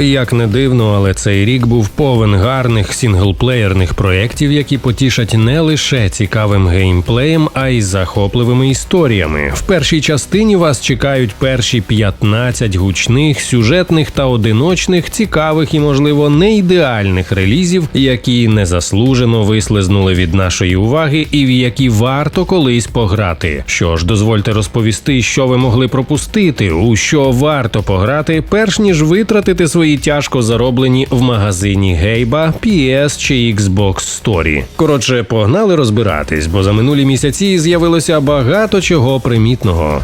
Як не дивно, але цей рік був повен гарних сінглплеєрних проєктів, які потішать не лише цікавим геймплеєм, а й захопливими історіями. В першій частині вас чекають перші 15 гучних, сюжетних та одиночних, цікавих і, можливо, не ідеальних релізів, які незаслужено вислизнули від нашої уваги і в які варто колись пограти. Що ж, дозвольте розповісти, що ви могли пропустити, у що варто пограти, перш ніж витратити свої тяжко зароблені в магазині Гейба, PS чи Xbox Story. Коротше, погнали розбиратись, бо за минулі місяці з'явилося багато чого примітного.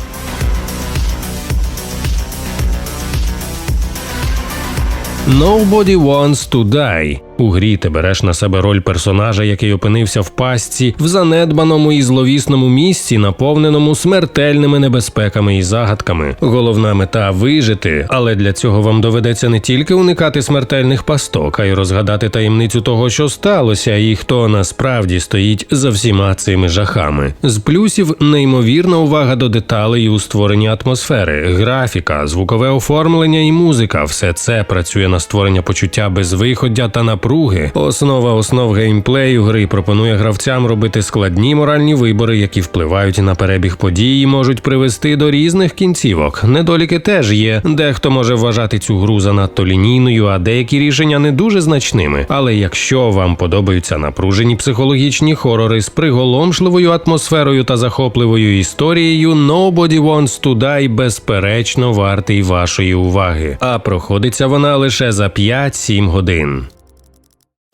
Nobody Wants to Die. У грі ти береш на себе роль персонажа, який опинився в пастці в занедбаному і зловісному місці, наповненому смертельними небезпеками і загадками. Головна мета вижити, але для цього вам доведеться не тільки уникати смертельних пасток, а й розгадати таємницю того, що сталося, і хто насправді стоїть за всіма цими жахами. З плюсів неймовірна увага до деталей у створенні атмосфери, графіка, звукове оформлення і музика все це працює на створення почуття безвиходя та напруги. Основа основ геймплею гри пропонує гравцям робити складні моральні вибори, які впливають на перебіг подій і можуть привести до різних кінцівок. Недоліки теж є. Дехто може вважати цю гру занадто лінійною, а деякі рішення не дуже значними. Але якщо вам подобаються напружені психологічні хорори з приголомшливою атмосферою та захопливою історією, Nobody Wants to Die безперечно вартий вашої уваги. А проходиться вона лише за 5-7 годин.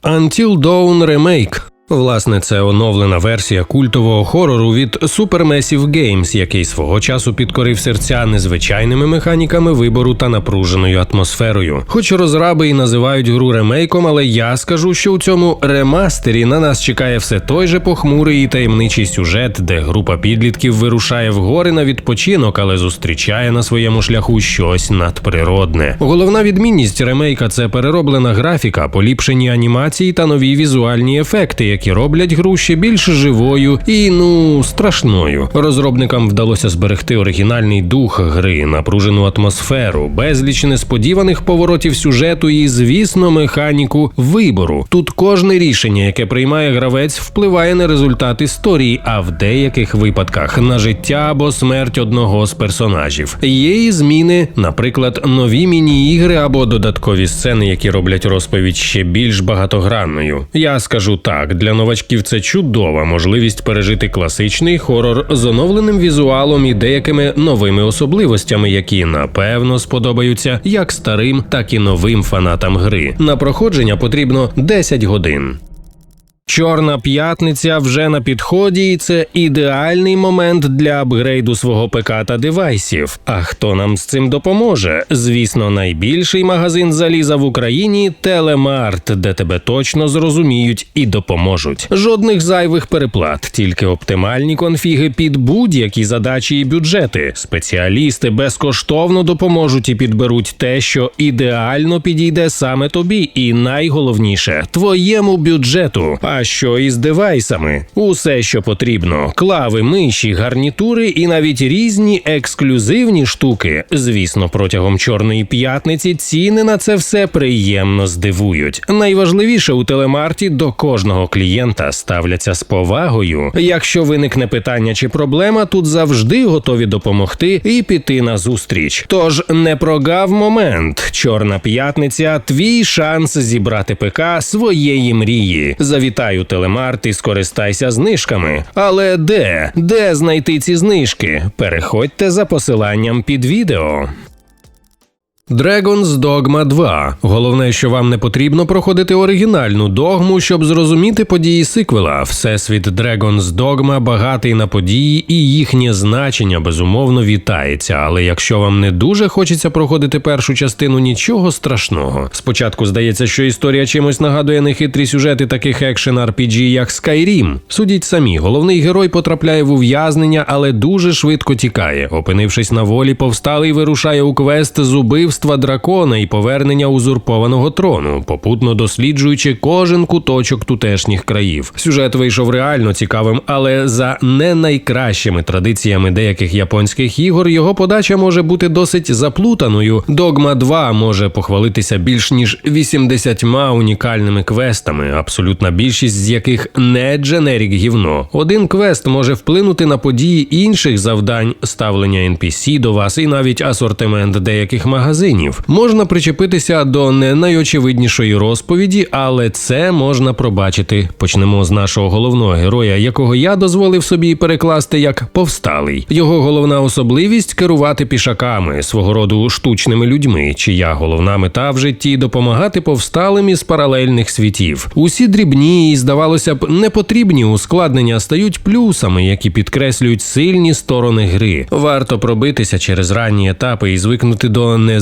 Until Dawn Remake Власне, це оновлена версія культового хорору від Supermassive Games, який свого часу підкорив серця незвичайними механіками вибору та напруженою атмосферою. Хоч розраби і називають гру ремейком, але я скажу, що у цьому ремастері на нас чекає все той же похмурий і таємничий сюжет, де група підлітків вирушає в гори на відпочинок, але зустрічає на своєму шляху щось надприродне. Головна відмінність ремейка це перероблена графіка, поліпшені анімації та нові візуальні ефекти які роблять гру ще більш живою і ну страшною. Розробникам вдалося зберегти оригінальний дух гри, напружену атмосферу, безліч несподіваних поворотів сюжету і, звісно, механіку вибору. Тут кожне рішення, яке приймає гравець, впливає на результат історії, а в деяких випадках на життя або смерть одного з персонажів. Є і зміни, наприклад, нові міні-ігри або додаткові сцени, які роблять розповідь ще більш багатогранною. Я скажу так, для новачків це чудова можливість пережити класичний хорор з оновленим візуалом і деякими новими особливостями, які напевно сподобаються як старим, так і новим фанатам гри. На проходження потрібно 10 годин. Чорна п'ятниця вже на підході, і це ідеальний момент для апгрейду свого ПК та девайсів. А хто нам з цим допоможе? Звісно, найбільший магазин заліза в Україні Телемарт, де тебе точно зрозуміють і допоможуть. Жодних зайвих переплат, тільки оптимальні конфіги під будь-які задачі і бюджети. Спеціалісти безкоштовно допоможуть і підберуть те, що ідеально підійде саме тобі, і найголовніше твоєму бюджету. А що із девайсами? Усе, що потрібно: клави, миші, гарнітури і навіть різні ексклюзивні штуки. Звісно, протягом чорної п'ятниці ціни на це все приємно здивують. Найважливіше у телемарті до кожного клієнта ставляться з повагою. Якщо виникне питання чи проблема, тут завжди готові допомогти і піти на зустріч. Тож не прогав момент. Чорна п'ятниця твій шанс зібрати ПК своєї мрії. Завітай у телемарт і скористайся знижками. Але де? Де знайти ці знижки? Переходьте за посиланням під відео. Dragon's Dogma 2. Головне, що вам не потрібно проходити оригінальну догму, щоб зрозуміти події сиквела. Всесвіт Dragon's Dogma багатий на події, і їхнє значення безумовно вітається. Але якщо вам не дуже хочеться проходити першу частину, нічого страшного. Спочатку здається, що історія чимось нагадує нехитрі сюжети таких екшен RPG, як Skyrim. Судіть самі, головний герой потрапляє в ув'язнення, але дуже швидко тікає. Опинившись на волі, повсталий вирушає у квест з убивства вбивства дракона і повернення узурпованого трону, попутно досліджуючи кожен куточок тутешніх країв. Сюжет вийшов реально цікавим, але за не найкращими традиціями деяких японських ігор його подача може бути досить заплутаною. Догма 2 може похвалитися більш ніж 80 унікальними квестами, абсолютна більшість з яких не дженерік гівно. Один квест може вплинути на події інших завдань, ставлення NPC до вас і навіть асортимент деяких магазинів. Можна причепитися до не найочевиднішої розповіді, але це можна пробачити. Почнемо з нашого головного героя, якого я дозволив собі перекласти як повсталий. Його головна особливість керувати пішаками, свого роду штучними людьми, чия головна мета в житті допомагати повсталим із паралельних світів. Усі дрібні і, здавалося б, непотрібні ускладнення стають плюсами, які підкреслюють сильні сторони гри. Варто пробитися через ранні етапи і звикнути до не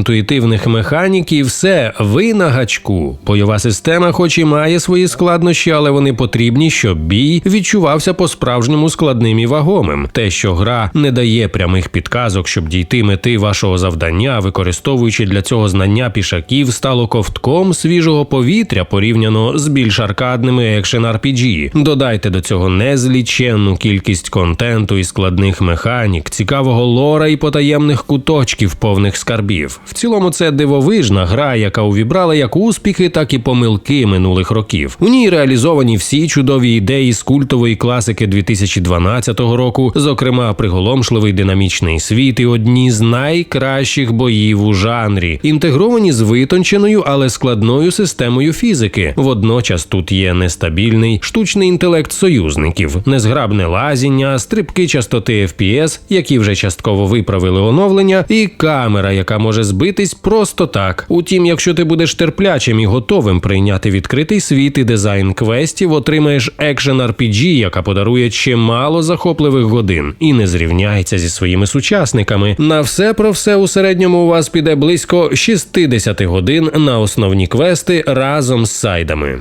інтуїтивних механік, і все, ви на гачку. Бойова система, хоч і має свої складнощі, але вони потрібні, щоб бій відчувався по-справжньому складним і вагомим. Те, що гра не дає прямих підказок, щоб дійти мети вашого завдання, використовуючи для цього знання пішаків, стало ковтком свіжого повітря порівняно з більш аркадними екшен RPG. Додайте до цього незліченну кількість контенту і складних механік, цікавого лора і потаємних куточків повних скарбів. В цілому це дивовижна гра, яка увібрала як успіхи, так і помилки минулих років. У ній реалізовані всі чудові ідеї з культової класики 2012 року, зокрема приголомшливий динамічний світ і одні з найкращих боїв у жанрі, інтегровані з витонченою, але складною системою фізики. Водночас тут є нестабільний штучний інтелект союзників, незграбне лазіння, стрибки частоти FPS, які вже частково виправили оновлення, і камера, яка може збитись просто так. Утім, якщо ти будеш терплячим і готовим прийняти відкритий світ і дизайн квестів, отримаєш екшен RPG, яка подарує чимало захопливих годин і не зрівняється зі своїми сучасниками. На все про все у середньому у вас піде близько 60 годин на основні квести разом з сайдами.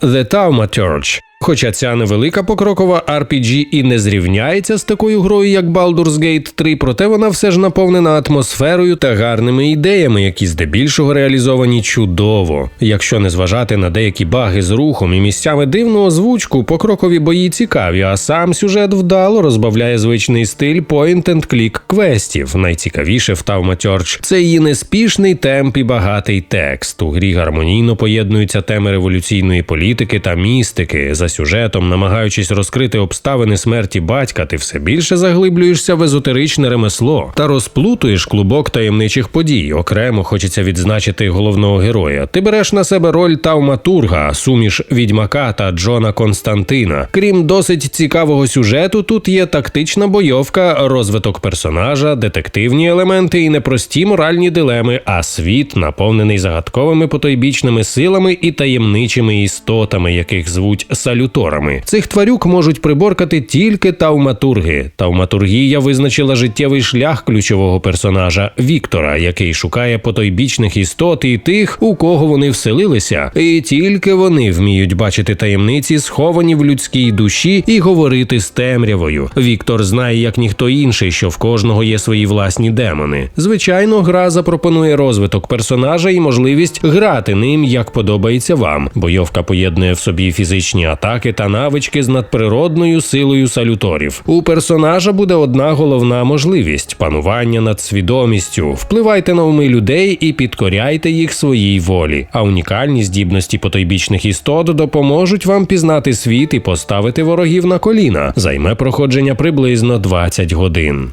The Thaumaturge Хоча ця невелика покрокова RPG і не зрівняється з такою грою, як Baldur's Gate 3, проте вона все ж наповнена атмосферою та гарними ідеями, які здебільшого реалізовані чудово. Якщо не зважати на деякі баги з рухом і місцями дивну озвучку, покрокові бої цікаві, а сам сюжет вдало розбавляє звичний стиль point-and-click квестів. Найцікавіше в Taumaturge – це її неспішний темп і багатий текст. У грі гармонійно поєднуються теми революційної політики та містики. За сюжетом, намагаючись розкрити обставини смерті батька, ти все більше заглиблюєшся в езотеричне ремесло та розплутуєш клубок таємничих подій. Окремо хочеться відзначити головного героя. Ти береш на себе роль Тауматурга, суміш відьмака та Джона Константина. Крім досить цікавого сюжету, тут є тактична бойовка, розвиток персонажа, детективні елементи і непрості моральні дилеми, а світ наповнений загадковими потойбічними силами і таємничими істотами, яких звуть салюторами. Цих тварюк можуть приборкати тільки тауматурги. Тауматургія визначила життєвий шлях ключового персонажа Віктора, який шукає потойбічних істот і тих, у кого вони вселилися. І тільки вони вміють бачити таємниці, сховані в людській душі, і говорити з темрявою. Віктор знає, як ніхто інший, що в кожного є свої власні демони. Звичайно, гра запропонує розвиток персонажа і можливість грати ним як подобається вам. Бойовка поєднує в собі фізичні атаки та навички з надприродною силою салюторів. У персонажа буде одна головна можливість панування над свідомістю. Впливайте на уми людей і підкоряйте їх своїй волі. А унікальні здібності потойбічних істот допоможуть вам пізнати світ і поставити ворогів на коліна. Займе проходження приблизно 20 годин.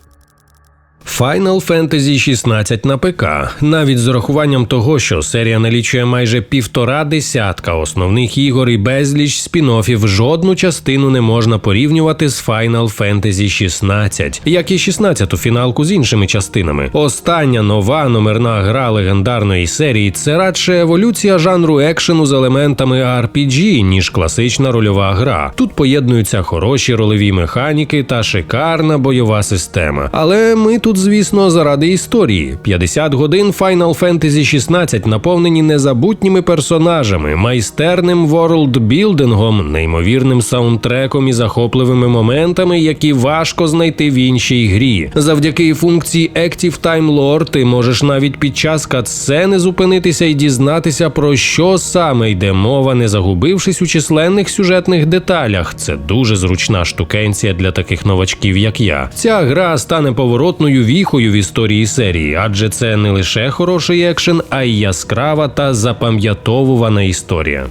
Final Fantasy 16 на ПК, навіть з урахуванням того, що серія налічує майже півтора десятка основних ігор і безліч спін-оффів, жодну частину не можна порівнювати з Final Fantasy 16, як і 16-ту фіналку з іншими частинами. Остання нова номерна гра легендарної серії це радше еволюція жанру екшену з елементами RPG, ніж класична рольова гра. Тут поєднуються хороші ролеві механіки та шикарна бойова система. Але ми тут тут, звісно, заради історії. 50 годин Final Fantasy 16 наповнені незабутніми персонажами, майстерним ворлдбілдингом, неймовірним саундтреком і захопливими моментами, які важко знайти в іншій грі. Завдяки функції Active Time Lore ти можеш навіть під час катсцени зупинитися і дізнатися про що саме йде мова, не загубившись у численних сюжетних деталях. Це дуже зручна штукенція для таких новачків, як я. Ця гра стане поворотною віхою в історії серії, адже це не лише хороший екшен, а й яскрава та запам'ятовувана історія.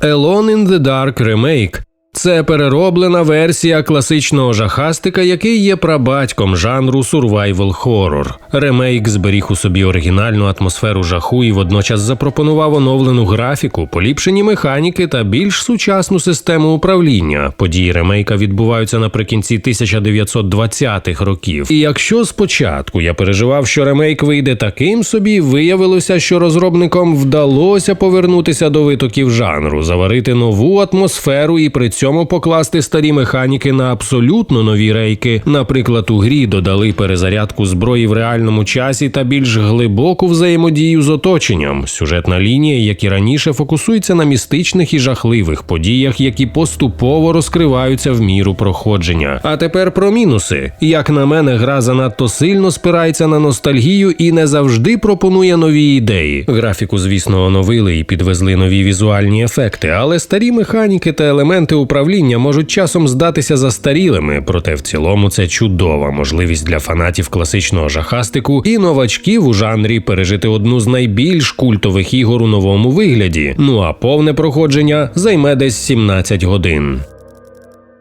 Alone in the Dark Remake це перероблена версія класичного жахастика, який є прабатьком жанру survival horror. Ремейк зберіг у собі оригінальну атмосферу жаху і водночас запропонував оновлену графіку, поліпшені механіки та більш сучасну систему управління. Події ремейка відбуваються наприкінці 1920-х років. І якщо спочатку я переживав, що ремейк вийде таким собі, виявилося, що розробникам вдалося повернутися до витоків жанру, заварити нову атмосферу і при цьому покласти старі механіки на абсолютно нові рейки. Наприклад, у грі додали перезарядку зброї в реальному часі та більш глибоку взаємодію з оточенням. Сюжетна лінія, як і раніше, фокусується на містичних і жахливих подіях, які поступово розкриваються в міру проходження. А тепер про мінуси. Як на мене, гра занадто сильно спирається на ностальгію і не завжди пропонує нові ідеї. Графіку, звісно, оновили і підвезли нові візуальні ефекти, але старі механіки та елементи управління можуть часом здатися застарілими, проте в цілому це чудова можливість для фанатів класичного жахастику і новачків у жанрі пережити одну з найбільш культових ігор у новому вигляді. Ну а повне проходження займе десь 17 годин.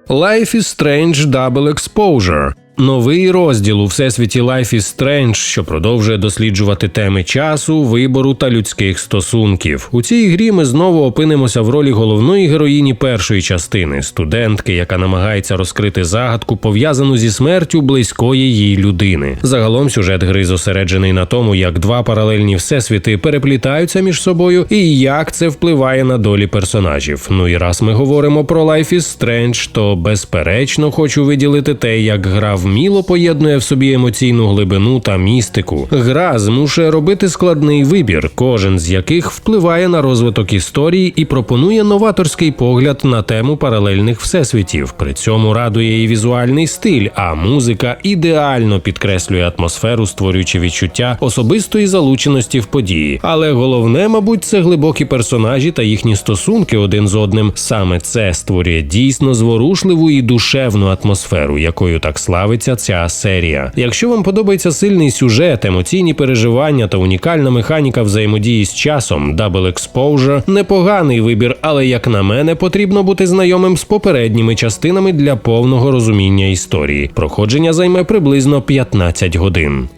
Life is Strange Double Exposure Новий розділ у всесвіті Life is Strange, що продовжує досліджувати теми часу, вибору та людських стосунків. У цій грі ми знову опинимося в ролі головної героїні першої частини студентки, яка намагається розкрити загадку, пов'язану зі смертю близької їй людини. Загалом сюжет гри зосереджений на тому, як два паралельні всесвіти переплітаються між собою і як це впливає на долі персонажів. Ну і раз ми говоримо про Life is Strange, то безперечно хочу виділити те, як гра в вміло поєднує в собі емоційну глибину та містику. Гра змушує робити складний вибір, кожен з яких впливає на розвиток історії і пропонує новаторський погляд на тему паралельних всесвітів. При цьому радує і візуальний стиль, а музика ідеально підкреслює атмосферу, створюючи відчуття особистої залученості в події. Але головне, мабуть, це глибокі персонажі та їхні стосунки один з одним. Саме це створює дійсно зворушливу і душевну атмосферу, якою так славить подобається ця серія. Якщо вам подобається сильний сюжет, емоційні переживання та унікальна механіка взаємодії з часом, Double Exposure – непоганий вибір, але як на мене, потрібно бути знайомим з попередніми частинами для повного розуміння історії. Проходження займе приблизно 15 годин.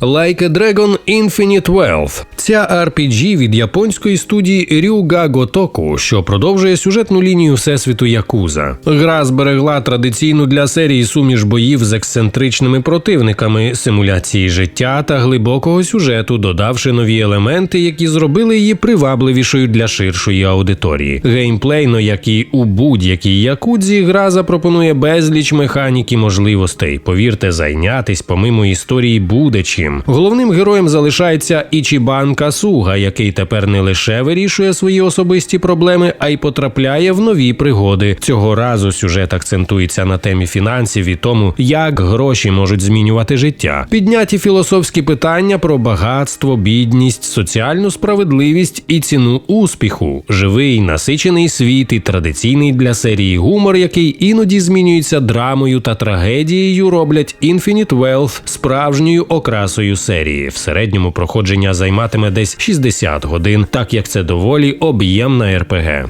Like a Dragon Infinite Wealth – ця RPG від японської студії Ryuga Gotoku, що продовжує сюжетну лінію всесвіту Якуза. Гра зберегла традиційну для серії суміш боїв з ексцентричними противниками, симуляції життя та глибокого сюжету, додавши нові елементи, які зробили її привабливішою для ширшої аудиторії. Геймплейно, як і у будь-якій якудзі, гра запропонує безліч механік і можливостей. Повірте, зайнятись помимо історії буде чим іншим. Головним героєм залишається Ічібан Касуга, який тепер не лише вирішує свої особисті проблеми, а й потрапляє в нові пригоди. Цього разу сюжет акцентується на темі фінансів і тому, як гроші можуть змінювати життя. Підняті філософські питання про багатство, бідність, соціальну справедливість і ціну успіху, живий насичений світ і традиційний для серії гумор, який іноді змінюється драмою та трагедією, роблять Infinite Wealth справжньою окрасою масою серії. В середньому проходження займатиме десь 60 годин, так як це доволі об'ємна РПГ.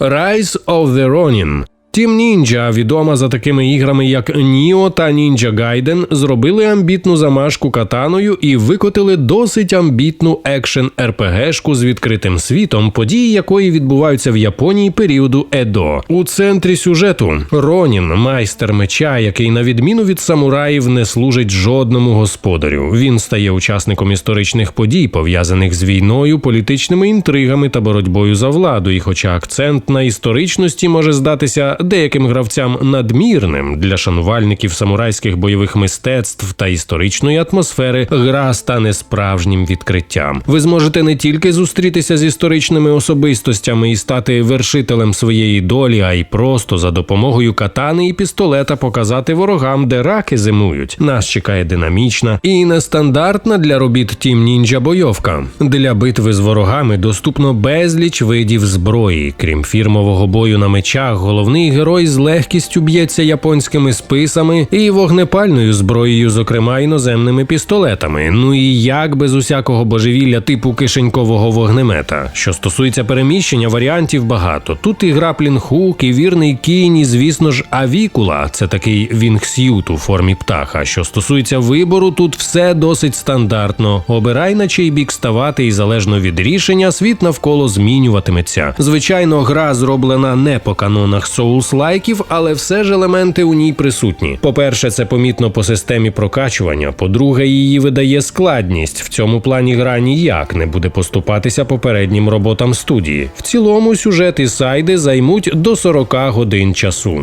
Rise of the Ronin Тім Нінджа, відома за такими іграми, як Ніо та Нінджа Гайден, зробили амбітну замашку катаною і викотили досить амбітну екшен РПГшку з відкритим світом, події якої відбуваються в Японії періоду Едо. У центрі сюжету Ронін, майстер меча, який, на відміну від самураїв, не служить жодному господарю. Він стає учасником історичних подій, пов'язаних з війною, політичними інтригами та боротьбою за владу. І, хоча акцент на історичності може здатися деяким гравцям надмірним для шанувальників самурайських бойових мистецтв та історичної атмосфери, гра стане справжнім відкриттям. Ви зможете не тільки зустрітися з історичними особистостями і стати вершителем своєї долі, а й просто за допомогою катани і пістолета показати ворогам, де раки зимують. Нас чекає динамічна і нестандартна для робіт Team Ninja бойовка. Для битви з ворогами доступно безліч видів зброї. Крім фірмового бою на мечах, головний герой з легкістю б'ється японськими списами і вогнепальною зброєю, зокрема іноземними пістолетами. Ну і як без усякого божевілля типу кишенькового вогнемета. Що стосується переміщення, варіантів багато. Тут і граплінг-хук, і вірний кінь, і звісно ж, авікула це такий вінгсют у формі птаха. Що стосується вибору, тут все досить стандартно. Обирай на чий бік ставати, і залежно від рішення, світ навколо змінюватиметься. Звичайно, гра зроблена не по канонах соулс-лайків, але все ж елементи у ній присутні. По-перше, це помітно по системі прокачування. По-друге, її видає складність. В цьому плані гра ніяк не буде поступатися попереднім роботам студії. В цілому сюжет і сайди займуть до 40 годин часу.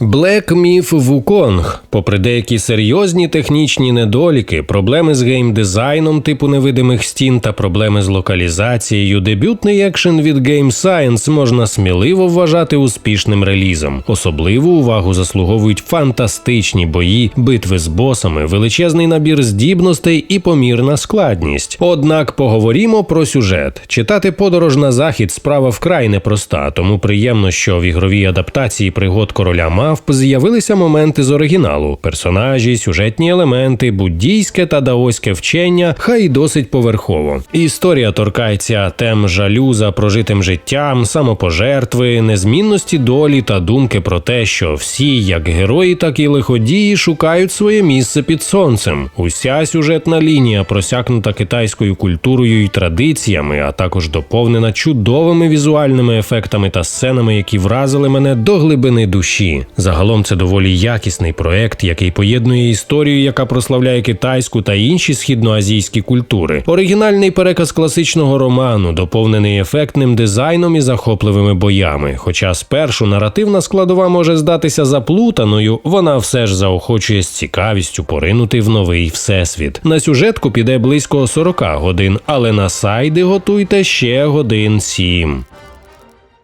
Black Myth Wukong, попри деякі серйозні технічні недоліки, проблеми з геймдизайном типу невидимих стін та проблеми з локалізацією, дебютний екшен від Game Science можна сміливо вважати успішним релізом. Особливу увагу заслуговують фантастичні бої, битви з босами, величезний набір здібностей і помірна складність. Однак поговоримо про сюжет. Читати подорож на захід справа вкрай непроста, тому приємно, що в ігровій адаптації пригод короля мавп з'явилися моменти з оригіналу, персонажі, сюжетні елементи, буддійське та даоське вчення, хай і досить поверхово. Історія торкається тем жалю за прожитим життям, самопожертви, незмінності долі та думки про те, що всі, як герої, так і лиходії, шукають своє місце під сонцем. Уся сюжетна лінія просякнута китайською культурою і традиціями, а також доповнена чудовими візуальними ефектами та сценами, які вразили мене до глибини душі. Загалом це доволі якісний проект, який поєднує історію, яка прославляє китайську та інші східноазійські культури. Оригінальний переказ класичного роману, доповнений ефектним дизайном і захопливими боями. Хоча спершу наративна складова може здатися заплутаною, вона все ж заохочує з цікавістю поринути в новий всесвіт. На сюжетку піде близько 40 годин, але на сайди готуйте ще годин 7.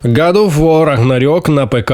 God of War Ragnarok на ПК.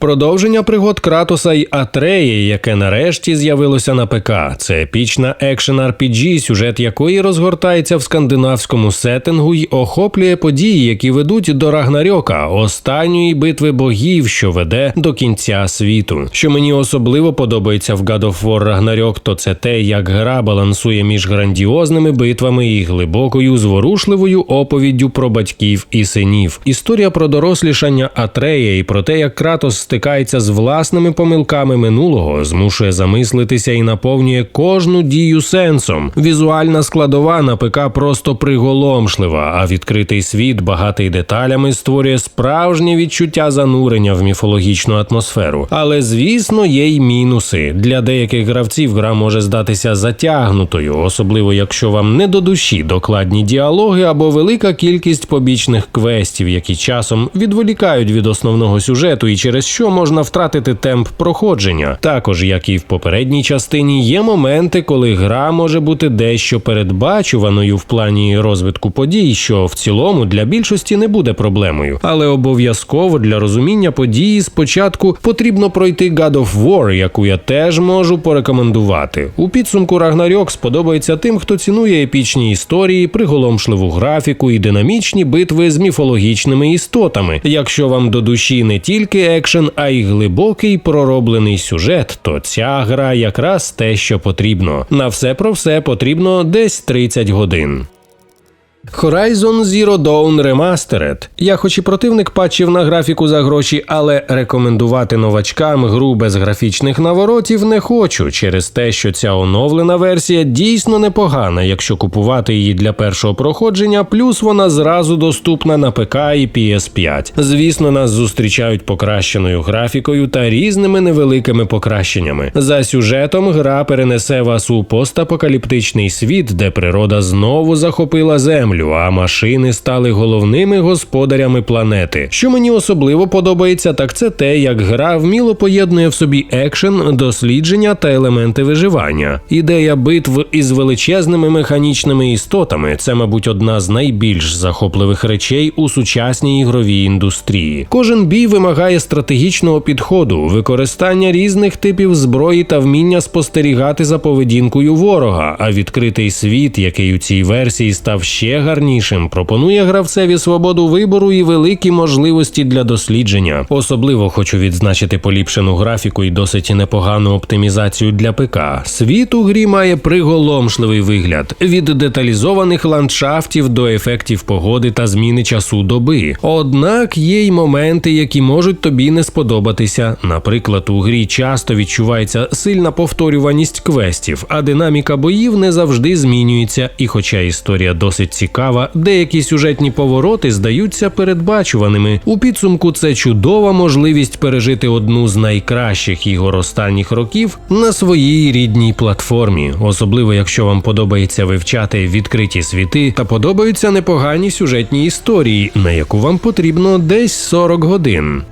Продовження пригод Кратоса й Атреї, яке нарешті з'явилося на ПК. Це епічна екшен RPG, сюжет якої розгортається в скандинавському сеттингу й охоплює події, які ведуть до Рагнарьока, останньої битви богів, що веде до кінця світу. Що мені особливо подобається в God of War Ragnarok, то це те, як гра балансує між грандіозними битвами і глибокою зворушливою оповіддю про батьків і синів. Історія про дорослішання Атрея і про те, як Кратос стикається з власними помилками минулого, змушує замислитися і наповнює кожну дію сенсом. Візуальна складова на ПК просто приголомшлива, а відкритий світ, багатий деталями, створює справжнє відчуття занурення в міфологічну атмосферу. Але звісно, є й мінуси. Для деяких гравців гра може здатися затягнутою, особливо якщо вам не до душі докладні діалоги або велика кількість побічних квестів, які часом відволікають від основного сюжету і через що можна втратити темп проходження. Також, як і в попередній частині, є моменти, коли гра може бути дещо передбачуваною в плані розвитку подій, що в цілому для більшості не буде проблемою. Але обов'язково для розуміння події спочатку потрібно пройти God of War, яку я теж можу порекомендувати. У підсумку Рагнарьок сподобається тим, хто цінує епічні історії, приголомшливу графіку і динамічні битви з міфологічними істотами. Якщо вам до душі не тільки екшен, а й глибокий пророблений сюжет, то ця гра якраз те, що потрібно. На все про все потрібно десь 30 годин. Horizon Zero Dawn Remastered. Я хоч і противник патчів на графіку за гроші, але рекомендувати новачкам гру без графічних наворотів не хочу через те, що ця оновлена версія дійсно непогана, якщо купувати її для першого проходження, плюс вона зразу доступна на ПК і PS5. Звісно, нас зустрічають покращеною графікою та різними невеликими покращеннями. За сюжетом гра перенесе вас у постапокаліптичний світ, де природа знову захопила землю землю, а машини стали головними господарями планети. Що мені особливо подобається, так це те, як гра вміло поєднує в собі екшен, дослідження та елементи виживання. Ідея битв із величезними механічними істотами це, мабуть, одна з найбільш захопливих речей у сучасній ігровій індустрії. Кожен бій вимагає стратегічного підходу, використання різних типів зброї та вміння спостерігати за поведінкою ворога. А відкритий світ, який у цій версії став ще гарнішим, пропонує гравцеві свободу вибору і великі можливості для дослідження. Особливо хочу відзначити поліпшену графіку і досить непогану оптимізацію для ПК. Світ у грі має приголомшливий вигляд від деталізованих ландшафтів до ефектів погоди та зміни часу доби. Однак є й моменти, які можуть тобі не сподобатися. Наприклад, у грі часто відчувається сильна повторюваність квестів, а динаміка боїв не завжди змінюється. І, хоча історія досить цікава, деякі сюжетні повороти здаються передбачуваними. У підсумку це чудова можливість пережити одну з найкращих ігор останніх років на своїй рідній платформі, особливо якщо вам подобається вивчати відкриті світи та подобаються непогані сюжетні історії, на яку вам потрібно десь 40 годин.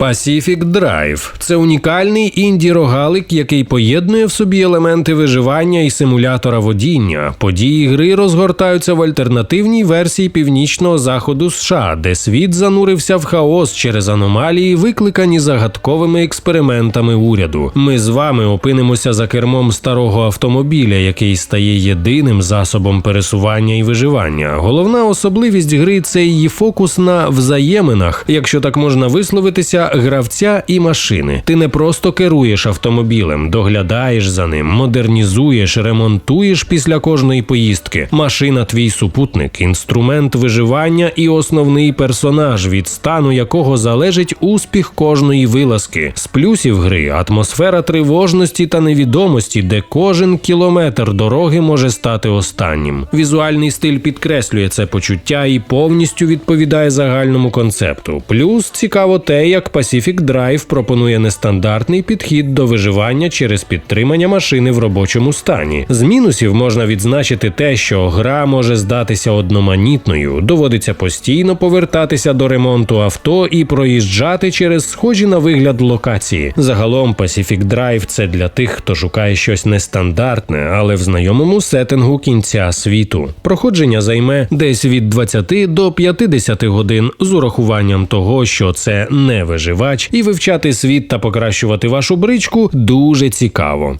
Pacific Drive – це унікальний інді-рогалик, який поєднує в собі елементи виживання і симулятора водіння. Події гри розгортаються в альтернативній версії північного заходу США, де світ занурився в хаос через аномалії, викликані загадковими експериментами уряду. Ми з вами опинимося за кермом старого автомобіля, який стає єдиним засобом пересування і виживання. Головна особливість гри це її фокус на взаєминах, якщо так можна висловитися гравця і машини. Ти не просто керуєш автомобілем, доглядаєш за ним, модернізуєш, ремонтуєш після кожної поїздки. Машина твій супутник, інструмент виживання і основний персонаж, від стану якого залежить успіх кожної вилазки. З плюсів гри атмосфера тривожності та невідомості, де кожен кілометр дороги може стати останнім. Візуальний стиль підкреслює це почуття і повністю відповідає загальному концепту. Плюс цікаво те, як Pacific Drive пропонує нестандартний підхід до виживання через підтримання машини в робочому стані. З мінусів можна відзначити те, що гра може здатися одноманітною, доводиться постійно повертатися до ремонту авто і проїжджати через схожі на вигляд локації. Загалом Pacific Drive – це для тих, хто шукає щось нестандартне, але в знайомому сеттингу кінця світу. Проходження займе десь від 20 до 50 годин з урахуванням того, що це не виживання споживач, і вивчати світ та покращувати вашу бричку дуже цікаво.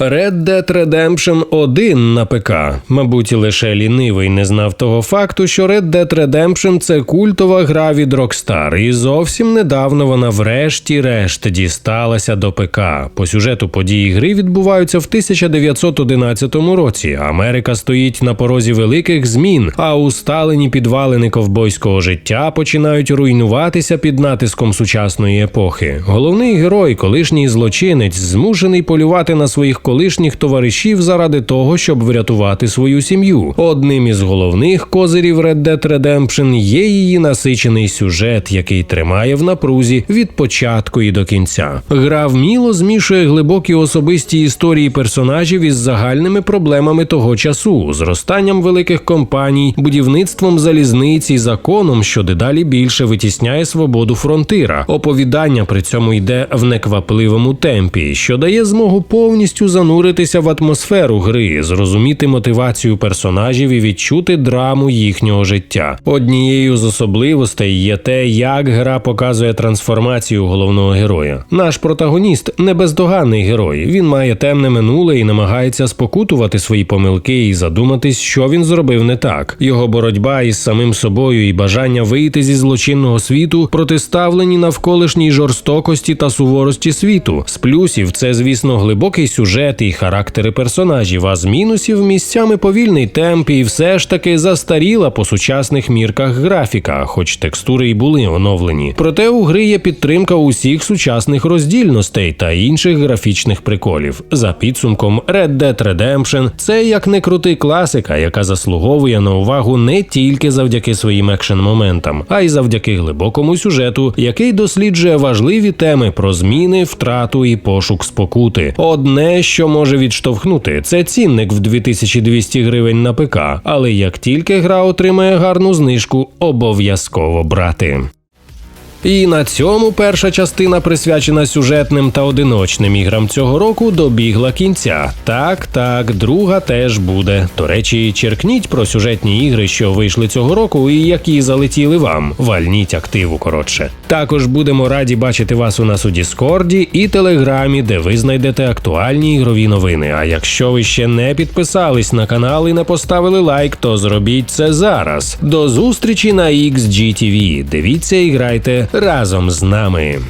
Red Dead Redemption 1 на ПК. Мабуть, лише лінивий не знав того факту, що Red Dead Redemption – це культова гра від Rockstar, і зовсім недавно вона врешті-решт дісталася до ПК. По сюжету події гри відбуваються в 1911 році. Америка стоїть на порозі великих змін, а усталені підвалини ковбойського життя починають руйнуватися під натиском сучасної епохи. Головний герой, колишній злочинець, змушений полювати на своїх колишніх товаришів заради того, щоб врятувати свою сім'ю. Одним із головних козирів Red Dead Redemption є її насичений сюжет, який тримає в напрузі від початку і до кінця. Гра вміло змішує глибокі особисті історії персонажів із загальними проблемами того часу, зростанням великих компаній, будівництвом залізниці, законом, що дедалі більше витісняє свободу фронтира. Оповідання при цьому йде в неквапливому темпі, що дає змогу повністю зануритися в атмосферу гри, зрозуміти мотивацію персонажів і відчути драму їхнього життя. Однією з особливостей є те, як гра показує трансформацію головного героя. Наш протагоніст не бездоганний герой. Він має темне минуле і намагається спокутувати свої помилки і задуматись, що він зробив не так. Його боротьба із самим собою і бажання вийти зі злочинного світу протиставлені навколишній жорстокості та суворості світу. З плюсів це, звісно, глибокий сюжет сюжет і характери персонажів, а з мінусів місцями повільний темп і все ж таки застаріла по сучасних мірках графіка, хоч текстури й були оновлені. Проте у гри є підтримка усіх сучасних роздільностей та інших графічних приколів. За підсумком Red Dead Redemption – це як не крутий класика, яка заслуговує на увагу не тільки завдяки своїм екшен моментам, а й завдяки глибокому сюжету, який досліджує важливі теми про зміни, втрату і пошук спокути. Одне що може відштовхнути. Це цінник в 2200 гривень на ПК, але як тільки гра отримає гарну знижку, обов'язково брати. І на цьому перша частина, присвячена сюжетним та одиночним іграм цього року, добігла кінця. Так, так, друга теж буде. До речі, черкніть про сюжетні ігри, що вийшли цього року, і які залетіли вам. Вальніть активу коротше. Також будемо раді бачити вас у нас у Діскорді і Телеграмі, де ви знайдете актуальні ігрові новини. А якщо ви ще не підписались на канал і не поставили лайк, то зробіть це зараз. До зустрічі на XGTV. Дивіться і грайте разом з нами.